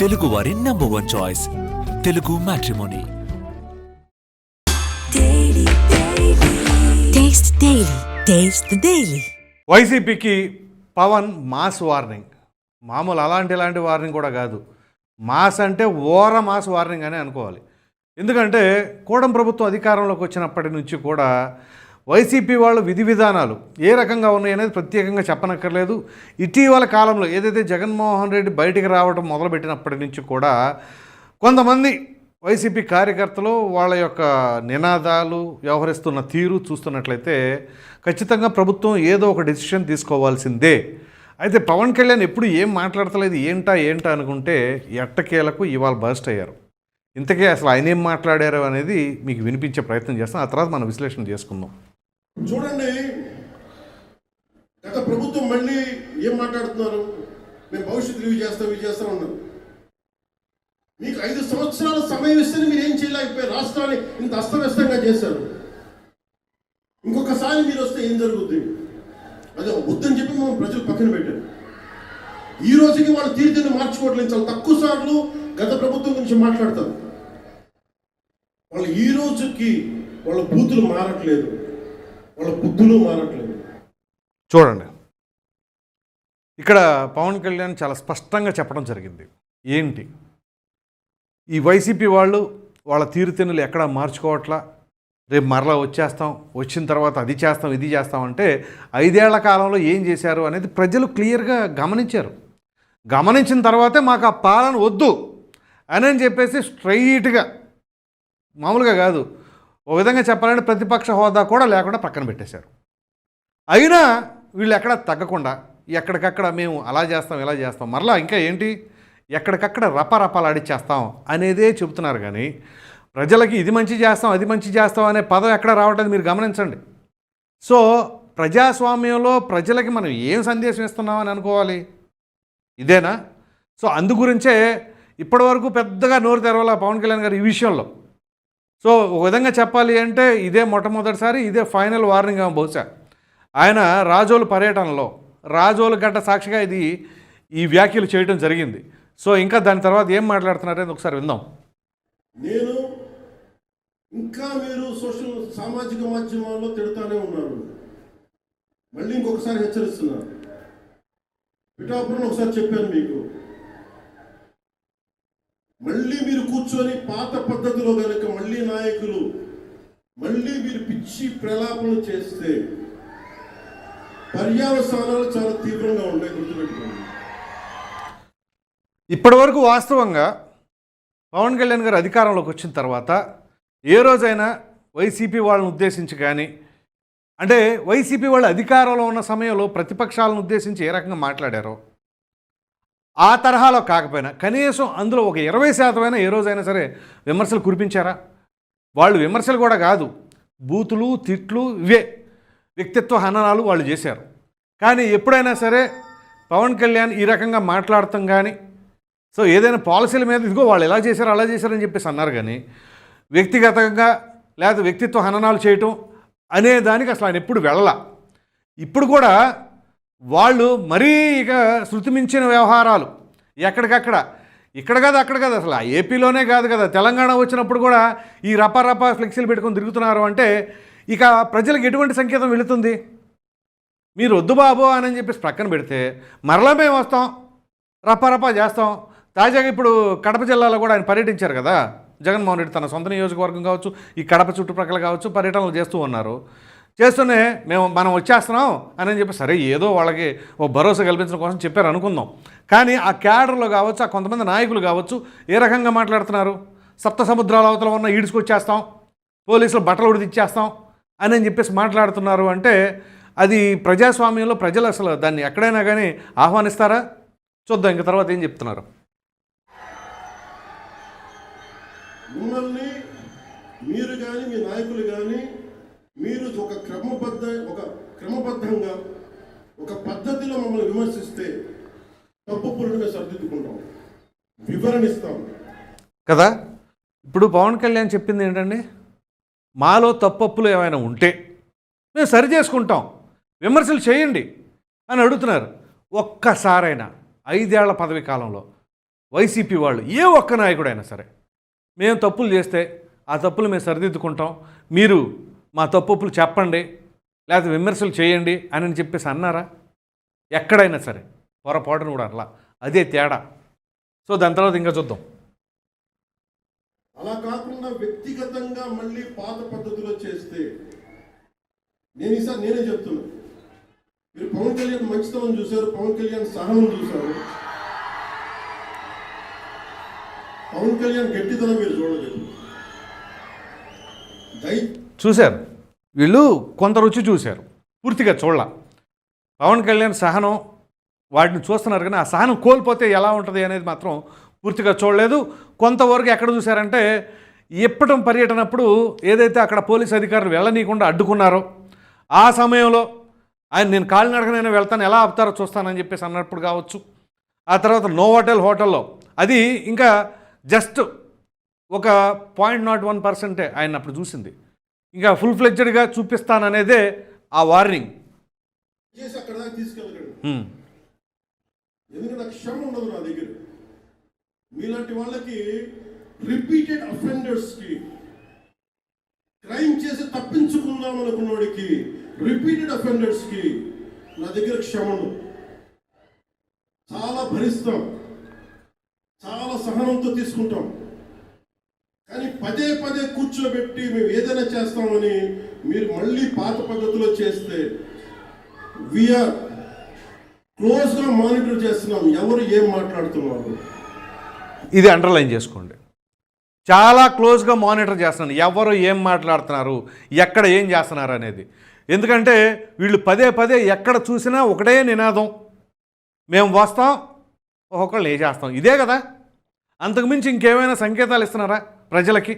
తెలుగు వారి number one choice Telugu matrimony. వైసీపీకి Pawan mass warning. మామూలు అలాంటి ఇలాంటి వార్నింగ్ కూడా కాదు. మాస్ అంటే ఓర మాస్ వార్నింగ్ అని అనుకోవాలి. ఎందుకంటే కూడం ప్రభుత్వం అధికారంలోకి వచ్చినప్పటి నుంచి కూడా వైసీపీ వాళ్ళ విధి విధానాలు ఏ రకంగా ఉన్నాయి అనేది ప్రత్యేకంగా చెప్పనక్కర్లేదు. ఇటీవల కాలంలో ఏదైతే జగన్మోహన్ రెడ్డి బయటికి రావడం మొదలుపెట్టినప్పటి నుంచి కూడా కొంతమంది వైసీపీ కార్యకర్తలు వాళ్ళ యొక్క నినాదాలు వ్యవహరిస్తున్న తీరు చూస్తున్నట్లయితే ఖచ్చితంగా ప్రభుత్వం ఏదో ఒక డెసిషన్ తీసుకోవాల్సిందే. అయితే పవన్ కళ్యాణ్ ఎప్పుడు ఏం మాట్లాడతలేదు ఏంటా ఏంటా అనుకుంటే ఎట్టకేలకు ఇవాళ బస్ట్ అయ్యారు. ఇంతకీ అసలు ఆయన ఏం మాట్లాడారు అనేది మీకు వినిపించే ప్రయత్నం చేస్తాం ఆ తర్వాత మనం విశ్లేషణ చేసుకుందాం. చూడండి గత ప్రభుత్వం మళ్ళీ ఏం మాట్లాడుతున్నారు? మేము భవిష్యత్తు ఇవి చేస్తాం ఇవి చేస్తాం అన్నారు. మీకు ఐదు సంవత్సరాల సమయం ఇస్తే మీరు ఏం చేయలేకపోయారు రాష్ట్రాన్ని ఇంత అస్తవ్యస్తంగా చేశారు. ఇంకొకసారి మీరు వస్తే ఏం జరుగుద్ది? అదే వద్దని చెప్పి మేము ప్రజలు పక్కన పెట్టారు. ఈ రోజుకి వాళ్ళు తీర్థాన్ని మార్చుకోవట్లేదు. చాలా తక్కువ సార్లు గత ప్రభుత్వం గురించి మాట్లాడతారు. వాళ్ళు ఈ రోజుకి వాళ్ళ బూతులు మారట్లేదు. వాళ్ళ బుద్ధులు మారట్లేదు. చూడండి. ఇక్కడ పవన్ కళ్యాణ్ చాలా స్పష్టంగా చెప్పడం జరిగింది. ఏంటి? ఈ వైసీపీ వాళ్ళు వాళ్ళ తీరుతెన్నులు ఎక్కడా మార్చుకోవట్లా? రేపు మరలా వచ్చేస్తాం వచ్చిన తర్వాత అది చేస్తాం ఇది చేస్తాం అంటే ఐదేళ్ళ కాలంలో ఏం చేశారు అనేది ప్రజలు క్లియర్గా గమనించారు. గమనించిన తర్వాతే మాకు ఆ పాలన వద్దు అని అని చెప్పేసి స్ట్రైట్గా మామూలుగా కాదు ఓ విధంగా చెప్పాలంటే ప్రతిపక్ష హోదా కూడా లేకుండా పక్కన పెట్టేశారు. అయినా వీళ్ళు ఎక్కడ తగ్గకుండా ఎక్కడికక్కడ మేము అలా చేస్తాం ఇలా చేస్తాం మరలా ఇంకా ఏంటి? ఎక్కడికక్కడ రపరపలాడిచ్చేస్తాం అనేదే చెబుతున్నారు కానీ ప్రజలకి ఇది మంచి చేస్తాం అది మంచి చేస్తాం అనే పదం ఎక్కడ రావట్లేదు మీరు గమనించండి. సో ప్రజాస్వామ్యంలో ప్రజలకి మనం ఏం సందేశం ఇస్తున్నామని అనుకోవాలి? ఇదేనా? సో అందు గురించే ఇప్పటివరకు పెద్దగా నోరు తెరవాల పవన్ కళ్యాణ్ గారు ఈ విషయంలో. సో ఒక విధంగా చెప్పాలి అంటే ఇదే మొట్టమొదటిసారి ఇదే ఫైనల్ వార్నింగ్ ఏమో బహుశా. ఆయన రాజోలు పర్యటనలో రాజోలు గడ్డ సాక్షిగా ఇది ఈ వ్యాఖ్యలు చేయడం జరిగింది. సో ఇంకా దాని తర్వాత ఏం మాట్లాడుతున్నారని ఒకసారి విందాం. నేను ఇంకా మీరు సోషల్ సామాజిక మాధ్యమాల్లో తిడతానే ఉన్నారు. మళ్ళీ ఇంకొకసారి హెచ్చరిస్తున్నారు. పిఠాపురం ఒకసారి చెప్పాను మీకు. మళ్ళీ మీరు కూర్చొని పాత పద్ధతిలో కనుక మళ్ళీ నాయకులు మళ్ళీ మీరు పిచ్చి ప్రలాపనలు చేస్తే పర్యావసానాలు చాలా తీవ్రంగా ఉంటాయి గుర్తుపెట్టుకోండి. ఇప్పటివరకు వాస్తవంగా పవన్ కళ్యాణ్ గారు అధికారంలోకి వచ్చిన తర్వాత ఏ రోజైనా వైసీపీ వాళ్ళని ఉద్దేశించి కానీ అంటే వైసీపీ వాళ్ళు అధికారంలో ఉన్న సమయంలో ప్రతిపక్షాలను ఉద్దేశించి ఏ రకంగా మాట్లాడారో ఆ తరహాలో కాకపోయినా కనీసం అందులో ఒక ఇరవై శాతమైనా ఏ రోజైనా సరే విమర్శలు కురిపించారా? వాళ్ళు విమర్శలు కూడా కాదు. బూతులు తిట్లు ఇవే వ్యక్తిత్వ హననాలు వాళ్ళు చేశారు. కానీ ఎప్పుడైనా సరే పవన్ కళ్యాణ్ ఈ రకంగా మాట్లాడటం కానీ సో ఏదైనా పాలసీల మీద ఇదిగో వాళ్ళు ఎలా చేశారు అలా చేశారని చెప్పేసి అన్నారు కానీ వ్యక్తిగతంగా లేదా వ్యక్తిత్వ హననాలు చేయటం అనే దానికి అసలు ఆయన ఎప్పుడు వెళ్ళలా. ఇప్పుడు కూడా వాళ్ళు మరీ ఇక శృతి మించిన వ్యవహారాలు. ఎక్కడికక్కడ. ఇక్కడ కాదు అక్కడ కాదు అసలు. ఆ ఏపీలోనే కాదు కదా. తెలంగాణ వచ్చినప్పుడు కూడా ఈ రప ఫ్లెక్సీలు పెట్టుకొని తిరుగుతున్నారు అంటే ఇక ప్రజలకు ఎటువంటి సంకేతం వెళుతుంది? మీరు వద్దు బాబు అని చెప్పేసి ప్రక్కన పెడితే మరలా మేము వస్తాం. రపరప చేస్తాం. తాజాగా ఇప్పుడు కడప జిల్లాలో కూడా ఆయన పర్యటించారు కదా. జగన్మోహన్ రెడ్డి తన సొంత నియోజకవర్గం కావచ్చు ఈ కడప చుట్టుప్రక్కల కావచ్చు పర్యటనలు చేస్తూ ఉన్నారు. చేస్తూనే మేము మనం వచ్చేస్తున్నాం అని చెప్పి సరే ఏదో వాళ్ళకి ఓ భరోసా కల్పించడం కోసం చెప్పారు అనుకుందాం. కానీ ఆ క్యాడర్లో కావచ్చు ఆ కొంతమంది నాయకులు కావచ్చు ఏ రకంగా మాట్లాడుతున్నారు? సప్త సముద్రాల అవతల ఉన్న ఈడ్చుకొచ్చేస్తాం పోలీసులు బట్టలు ఉడిదిచ్చేస్తాం అని చెప్పేసి మాట్లాడుతున్నారు అంటే అది ప్రజాస్వామ్యంలో ప్రజలు అసలు దాన్ని ఎక్కడైనా కానీ ఆహ్వానిస్తారా? చూద్దాం ఇంక తర్వాత ఏం చెప్తున్నారు? మిమ్మల్ని మీరు కానీ మీ నాయకులు కానీ మీరు ఒక క్రమబద్ధ ఒక క్రమబద్ధంగా ఒక పద్ధతిలో మమ్మల్ని విమర్శిస్తే తప్పు పురుడుగా సరిదిద్దుకుంటాం. వివరణిస్తాం. కదా? ఇప్పుడు పవన్ కళ్యాణ్ చెప్పింది ఏంటండి? మాలో తప్పప్పులు ఏమైనా ఉంటే మేము సరి చేసుకుంటాం. విమర్శలు చేయండి అని అడుగుతున్నారు. ఒక్కసారైనా ఐదేళ్ళ పదవి కాలంలో వైసీపీ వాళ్ళు ఏ ఒక్క నాయకుడైనా సరే మేము తప్పులు చేస్తే ఆ తప్పులు మేము సరిదిద్దుకుంటాం. మీరు మా తప్పులు చెప్పండి లేకపోతే విమర్శలు చేయండి అని చెప్పేసి అన్నారా? ఎక్కడైనా సరే పొరపాటును కూడా అట్లా. అదే తేడా. సో దాని తర్వాత ఇంకా చూద్దాం. అలా కాకుండా వ్యక్తిగతంగా మళ్ళీ పాత పద్ధతిలో చేస్తే నేను ఈసారి నేనే చెప్తున్నా. మీరు పవన్ కళ్యాణ్ మంచితనం చూశారు పవన్ కళ్యాణ్ సహనం చూశారు. పవన్ కళ్యాణ్ గట్టితనం మీరు చూడలేదు. దై చూశారు? వీళ్ళు కొంత రుచి చూశారు. పూర్తిగా చూడాల. పవన్ కళ్యాణ్ సహనం వాటిని చూస్తున్నారు కానీ ఆ సహనం కోల్పోతే ఎలా ఉంటుంది అనేది మాత్రం పూర్తిగా చూడలేదు. కొంతవరకు ఎక్కడ చూశారంటే ఇప్పటం పర్యటనప్పుడు ఏదైతే అక్కడ పోలీస్ అధికారులు వెళ్ళనీయకుండా అడ్డుకున్నారో ఆ సమయంలో ఆయన నేను కాలినడకనైనా వెళ్తాను ఎలా ఆపుతారో చూస్తానని చెప్పేసి అన్నప్పుడు కావచ్చు. ఆ తర్వాత నోవాటెల్ హోటల్లో. అది ఇంకా జస్ట్ ఒక పాయింట్ నాట్ వన్ పర్సెంటే ఆయన అప్పుడు చూసింది. ఇంకా ఫుల్ ఫ్లెడ్జెడ్గా చూపిస్తాననేదే ఆ వార్నింగ్. ఎందుకంటే క్షమ ఉండదు నా దగ్గర. మీలాంటి వాళ్ళకి రిపీటెడ్ అఫెండర్స్కి క్రైమ్ చేసి తప్పించుకుందాం అనుకున్నోడికి రిపీటెడ్ అఫెండర్స్కి నా దగ్గర క్షమ ఉండదు. చాలా భరిస్తాం. చాలా సహనంతో తీసుకుంటాం. పదే పదే కూర్చోబెట్టి మేము ఏదైనా చేస్తామని మీరు మళ్ళీ పాత పద్ధతిలో చేస్తే వీఆర్ క్లోజ్గా మానిటర్ చేస్తున్నాం. ఎవరు ఏం మాట్లాడుతున్నారు? ఇది అండర్లైన్ చేసుకోండి. చాలా క్లోజ్గా మానిటర్ చేస్తున్నాను. ఎవరు ఏం మాట్లాడుతున్నారు? ఎక్కడ ఏం చేస్తున్నారు అనేది. ఎందుకంటే వీళ్ళు పదే పదే ఎక్కడ చూసినా ఒకటే నినాదం. మేము వస్తాం ఒక్కొక్కళ్ళు ఏ చేస్తాం? ఇదే కదా? అంతకుమించి ఇంకేమైనా సంకేతాలు ఇస్తున్నారా ప్రజలకి?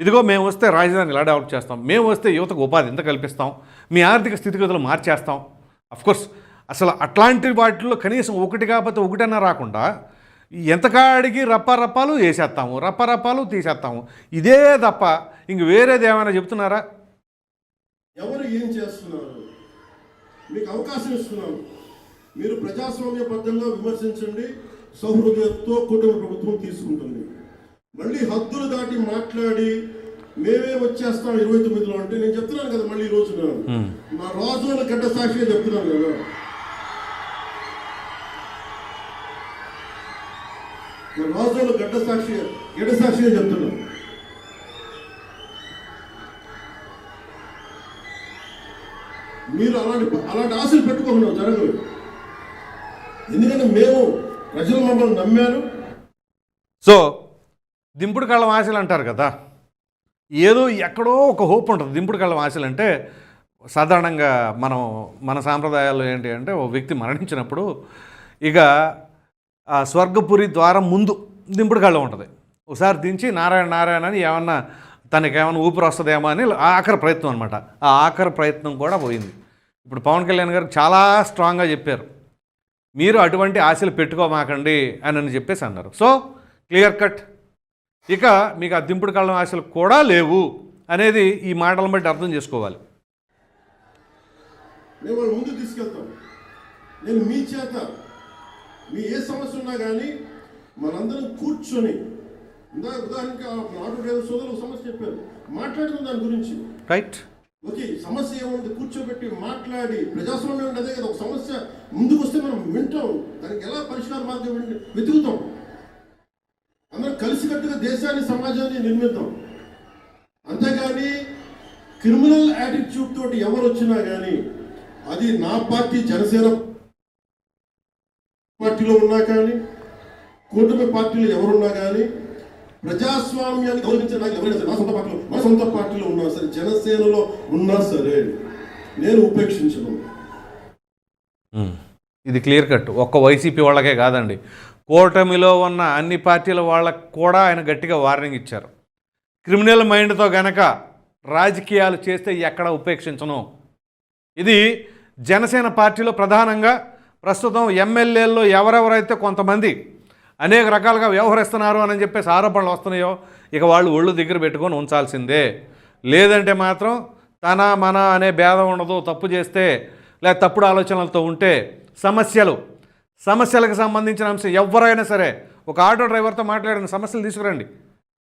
ఇదిగో మేము వస్తే రాజధాని ఇలా డెవలప్ చేస్తాం? మేము వస్తే యువతకు ఉపాధి ఎంత కల్పిస్తాం? మీ ఆర్థిక స్థితిగతులు మార్చేస్తాం? అఫ్కోర్స్ అసలు అట్లాంటి వాటిల్లో కనీసం ఒకటి కాకపోతే ఒకటన్నా రాకుండా ఎంతకాడికి రప్పారప్పాలు వేసేస్తాము రప్పారప్పాలు తీసేస్తాము. ఇదే తప్ప ఇంక వేరేది ఏమైనా చెప్తున్నారా? ఎవరు ఏం చేస్తున్నారు? మీకు అవకాశం ఇస్తున్నాం మీరు ప్రజాస్వామ్యబద్ధంగా విమర్శించండి. సౌహృదయంతో కుటుంబ ప్రభుత్వం తీసుకుంటుంది. మళ్ళీ హద్దులు దాటి మాట్లాడి మేమే వచ్చేస్తాం ఇరవై తొమ్మిదిలో అంటే నేను చెప్తున్నాను కదా మళ్ళీ ఈ రోజున. నా రాజుల గడ్డ సాక్షిగా చెప్తున్నాను కదా. నా రాజుల గడ్డ సాక్షిగా గడ్డ సాక్షిగా చెప్తున్నాను. మీరు అలాంటి అలాంటి ఆశలు పెట్టుకోకుండా జరగదు. ఎందుకంటే మేము ప్రజలు మమ్మల్ని నమ్మారు. సో దింపుడు కళ్ళం ఆశలు అంటారు కదా. ఏదో ఎక్కడో ఒక హోప్ ఉంటుంది. దింపుడు కళ్ళం ఆశలు అంటే సాధారణంగా మనం మన సాంప్రదాయాలు ఏంటి అంటే ఓ వ్యక్తి మరణించినప్పుడు ఇక ఆ స్వర్గపురి ద్వారం ముందు దింపుడు కళ్ళం ఉంటుంది. ఒకసారి దించి నారాయణ నారాయణ అని ఏమన్నా తనకేమైనా ఊపిరి వస్తుందేమో అని ఆఖరి ప్రయత్నం అనమాట ఆ ఆఖరి ప్రయత్నం కూడా పోయింది. ఇప్పుడు పవన్ కళ్యాణ్ గారు చాలా స్ట్రాంగ్గా చెప్పారు. మీరు అటువంటి ఆశలు పెట్టుకోమాకండి అని అని చెప్పేసి అన్నారు. So clear cut. ఇక మీకు ఆ దింపుడు కళ్ళం ఆశలు కూడా లేవు అనేది ఈ మాటలను బట్టి అర్థం చేసుకోవాలి. వాళ్ళ ముందు తీసుకెళ్తాం. నేను మీ చేత మీ ఏ సమస్య ఉన్నా కానీ మనందరం కూర్చొని ఇందా ఉదాహరణకి ఆ ఆటో డ్రైవర్ సోదరులు ఒక సమస్య చెప్పారు. మాట్లాడుతుంది దాని గురించి. రైట్ ఓకే సమస్య ఏముంది? కూర్చోబెట్టి మాట్లాడి ప్రజాస్వామ్యం కదా ఒక సమస్య. ముందుకు వస్తే మనం వింటాం. దానికి ఎలా పరిష్కార మార్గం వెతుకుతాం. అందరం కలిసికట్టుగా దేశాన్ని సమాజాన్ని నిర్మిద్దాం. అంతేగాని క్రిమినల్ యాటిట్యూడ్ తోటి ఎవరు వచ్చినా కానీ అది నా పార్టీ జనసేన పార్టీలో ఉన్నా కానీ కూటమి పార్టీలో ఎవరున్నా కానీ ప్రజాస్వామ్యాన్ని గౌరవించే ఎవరైనా సరే నా సొంత పార్టీలో నా సొంత పార్టీలో ఉన్నా సరే జనసేనలో ఉన్నా సరే నేను ఉపేక్షించను. Hmm. ఇది క్లియర్ కట్. ఒక్క వైసీపీ వాళ్ళకే కాదండి. కూటమిలో ఉన్న అన్ని పార్టీల వాళ్ళకు కూడా ఆయన గట్టిగా వార్నింగ్ ఇచ్చారు. క్రిమినల్ మైండ్తో గనక రాజకీయాలు చేస్తే ఎక్కడ ఉపేక్షించను? ఇది జనసేన పార్టీలో ప్రధానంగా ప్రస్తుతం ఎమ్మెల్యేల్లో ఎవరెవరైతే కొంతమంది అనేక రకాలుగా వ్యవహరిస్తున్నారు అని చెప్పేసి ఆరోపణలు వస్తున్నాయో ఇక వాళ్ళు ఒళ్ళు దగ్గర పెట్టుకొని ఉంచాల్సిందే. లేదంటే మాత్రం తన మన అనే భేదం ఉండదు. తప్పు చేస్తే లేదా తప్పుడు ఆలోచనలతో ఉంటే సమస్యలు. సమస్యలకు సంబంధించిన అంశం ఎవరైనా సరే ఒక ఆటో డ్రైవర్తో మాట్లాడిన సమస్యలు తీసుకురండి.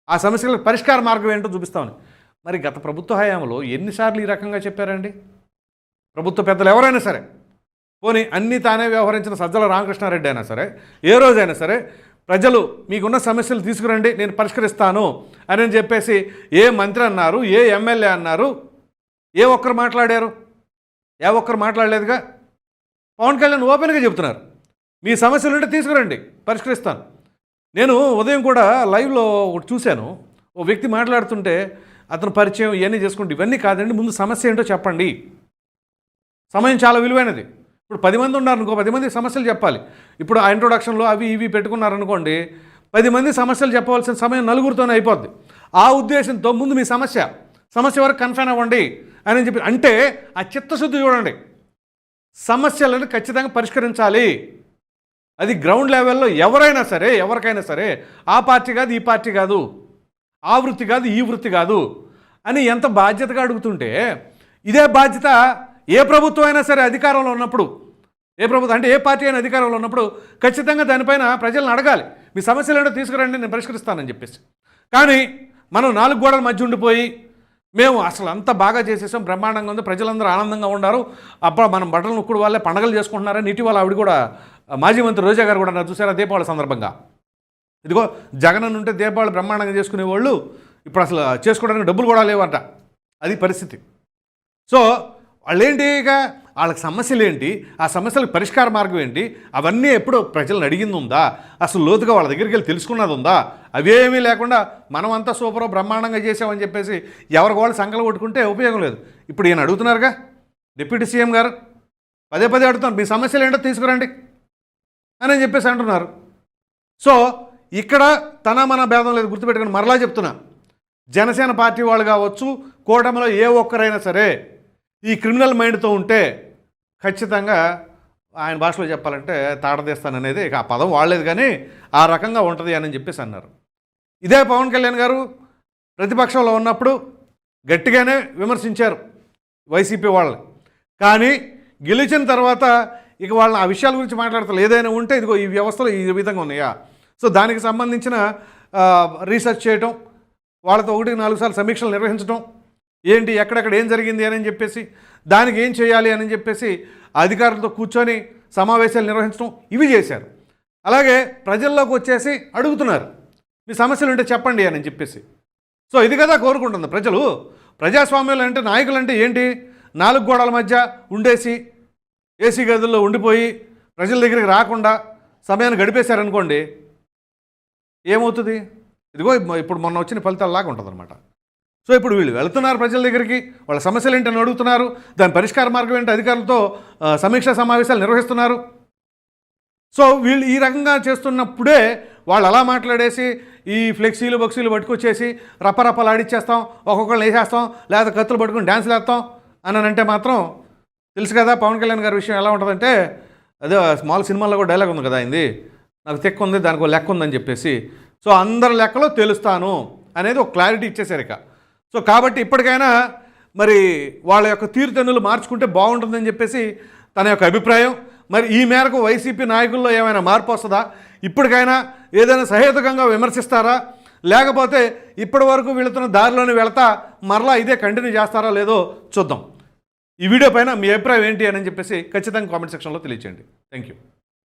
ఆ సమస్యలకు పరిష్కార మార్గం ఏంటో చూపిస్తామని మరి గత ప్రభుత్వ హయాంలో ఎన్నిసార్లు ఈ రకంగా చెప్పారండి? ప్రభుత్వ పెద్దలు ఎవరైనా సరే. పోనీ అన్నీ తానే వ్యవహరించిన సజ్జల రామకృష్ణారెడ్డి అయినా సరే ఏ రోజైనా సరే ప్రజలు మీకున్న సమస్యలు తీసుకురండి నేను పరిష్కరిస్తాను అని చెప్పేసి ఏ మంత్రి అన్నారు ఏ ఎమ్మెల్యే అన్నారు ఏ ఒక్కరు మాట్లాడారు? ఏ ఒక్కరు మాట్లాడలేదుగా? పవన్ కళ్యాణ్ ఓపెన్గా చెబుతున్నారు. మీ సమస్యలు ఉంటే తీసుకురండి పరిష్కరిస్తాను. నేను ఉదయం కూడా లైవ్లో ఒకటి చూశాను. ఓ వ్యక్తి మాట్లాడుతుంటే అతను పరిచయం ఇవన్నీ చేసుకుంటే ఇవన్నీ కాదండి ముందు సమస్య ఏంటో చెప్పండి. సమయం చాలా విలువైనది. ఇప్పుడు పది మంది ఉన్నారు అనుకో పది మంది సమస్యలు చెప్పాలి. ఇప్పుడు ఆ ఇంట్రొడక్షన్లో అవి ఇవి పెట్టుకున్నారనుకోండి పది మంది సమస్యలు చెప్పవలసిన సమయం నలుగురితోనే అయిపోద్ది. ఆ ఉద్దేశంతో ముందు మీ సమస్య సమస్య వరకు కన్ఫైన్ అవ్వండి అని చెప్పి అంటే ఆ చిత్తశుద్ధి చూడండి. సమస్యలను ఖచ్చితంగా పరిష్కరించాలి. అది గ్రౌండ్ లెవెల్లో ఎవరైనా సరే ఎవరికైనా సరే ఆ పార్టీ కాదు ఈ పార్టీ కాదు ఆ వృత్తి కాదు ఈ వృత్తి కాదు అని ఎంత బాధ్యతగా అడుగుతుంటే ఇదే బాధ్యత ఏ ప్రభుత్వం అయినా సరే అధికారంలో ఉన్నప్పుడు ఏ ప్రభుత్వం అంటే ఏ పార్టీ అయినా అధికారంలో ఉన్నప్పుడు ఖచ్చితంగా దానిపైన ప్రజలను అడగాలి. మీ సమస్యలు ఏంటో తీసుకురండి నేను పరిష్కరిస్తానని చెప్పేసి. కానీ మనం నాలుగు గోడల మధ్య ఉండిపోయి మేము అసలు అంత బాగా చేసేసాం బ్రహ్మాండంగా ఉంది ప్రజలందరూ ఆనందంగా ఉన్నారు. అప్పుడు మనం బట్టలు నొక్కుడు వాళ్ళే పండగలు చేసుకుంటున్నారని ఇటీవల ఆవిడ కూడా మాజీ మంత్రి రోజా గారు కూడా చూసారా దీపావళి సందర్భంగా. ఇదిగో జగన్ ఉంటే దీపావళి బ్రహ్మాండంగా చేసుకునే వాళ్ళు ఇప్పుడు అసలు చేసుకోవడానికి డబ్బులు కూడా లేవంట. అది పరిస్థితి. సో వాళ్ళేంటిగా ఇక వాళ్ళకి సమస్యలు ఏంటి ఆ సమస్యలకు పరిష్కార మార్గం ఏంటి? అవన్నీ ఎప్పుడు ప్రజలను అడిగింది ఉందా అసలు లోతుగా వాళ్ళ దగ్గరికి వెళ్ళి తెలుసుకున్నది ఉందా అవేమీ లేకుండా మనం అంతా సూపర్ బ్రహ్మాండంగా చేసామని చెప్పేసి ఎవరికి వాళ్ళు సంకలు కొట్టుకుంటే ఉపయోగం లేదు. ఇప్పుడు ఈయన అడుగుతున్నారుగా డిప్యూటీ సీఎం గారు పదే పదే అడుగుతున్నారు మీ సమస్యలు ఏంటో తీసుకురండి అని చెప్పేసి అంటున్నారు. సో ఇక్కడ తన మన భేదం లేదు గుర్తుపెట్టుకుని మరలా చెప్తున్నా. జనసేన పార్టీ వాళ్ళు కావచ్చు కూటమిలో ఏ ఒక్కరైనా సరే ఈ క్రిమినల్ మైండ్తో ఉంటే ఖచ్చితంగా ఆయన భాషలో చెప్పాలంటే తాడదీస్తాననేది ఇక ఆ పదం వాడలేదు కానీ ఆ రకంగా ఉంటుంది అని చెప్పేసి అన్నారు. ఇదే పవన్ కళ్యాణ్ గారు ప్రతిపక్షంలో ఉన్నప్పుడు గట్టిగానే విమర్శించారు వైసీపీ వాళ్ళని. కానీ గెలిచిన తర్వాత ఇక వాళ్ళని ఆ విషయాల గురించి మాట్లాడతారు ఏదైనా ఉంటే ఇదిగో ఈ వ్యవస్థలు ఈ విధంగా ఉన్నాయా? సో దానికి సంబంధించిన రీసెర్చ్ చేయటం వాళ్ళతో ఒకటికి నాలుగు సార్లు సమీక్షలు నిర్వహించడం ఏంటి ఎక్కడెక్కడ ఏం జరిగింది అని చెప్పేసి దానికి ఏం చేయాలి అని చెప్పేసి అధికారులతో కూర్చొని సమావేశాలు నిర్వహించడం ఇవి చేశారు. అలాగే ప్రజల్లోకి వచ్చేసి అడుగుతున్నారు మీ సమస్యలు ఉంటే చెప్పండి అని చెప్పేసి. సో ఇది కదా కోరుకుంటుంది ప్రజలు. ప్రజాస్వామ్యంలో అంటే నాయకులు అంటే ఏంటి? నాలుగు గోడల మధ్య ఉండేసి ఏసీ గదుల్లో ఉండిపోయి ప్రజల దగ్గరికి రాకుండా సమయాన్ని గడిపేశారనుకోండి ఏమవుతుంది? ఇదిగో ఇప్పుడు మొన్న వచ్చిన ఫలితాలు లాగా ఉంటుంది అనమాట సో ఇప్పుడు వీళ్ళు వెళ్తున్నారు ప్రజల దగ్గరికి వాళ్ళ సమస్యలు ఏంటని అడుగుతున్నారు దాని పరిష్కార మార్గం ఏంటి అధికారులతో సమీక్షా సమావేశాలు నిర్వహిస్తున్నారు. సో వీళ్ళు ఈ రకంగా చేస్తున్నప్పుడే వాళ్ళు అలా మాట్లాడేసి ఈ ఫ్లెక్సీలు బక్సీలు పట్టుకొచ్చేసి రప్పరప్పలు ఆడిచ్చేస్తాం ఒక్కొక్కళ్ళు వేసేస్తాం లేదా కత్తులు పట్టుకుని డ్యాన్స్లు వేస్తాం అని అంటే మాత్రం తెలుసు కదా పవన్ కళ్యాణ్ గారి విషయం ఎలా ఉంటుందంటే అదే స్మాల్ సినిమాల్లో కూడా డైలాగ్ ఉంది కదా అయింది నాకు తెక్క ఉంది దానికి లెక్క ఉందని చెప్పేసి. సో అందరి లెక్కలో తెలుస్తాను అనేది ఒక క్లారిటీ ఇచ్చేసరిక సో కాబట్టి ఇప్పటికైనా మరి వాళ్ళ యొక్క తీరుతెన్నులు మార్చుకుంటే బాగుంటుందని చెప్పేసి తన యొక్క అభిప్రాయం. మరి ఈ మేరకు వైసీపీ నాయకుల్లో ఏమైనా మార్పు వస్తుందా? ఇప్పటికైనా ఏదైనా సహేతుకంగా విమర్శిస్తారా? లేకపోతే ఇప్పటి వరకు వెళుతున్న దారిలోనే వెళతా మరలా ఇదే కంటిన్యూ చేస్తారా లేదో చూద్దాం. ఈ వీడియో పైన మీ అభిప్రాయం ఏంటి అని చెప్పేసి ఖచ్చితంగా కామెంట్ సెక్షన్లో తెలియచేయండి. Thank you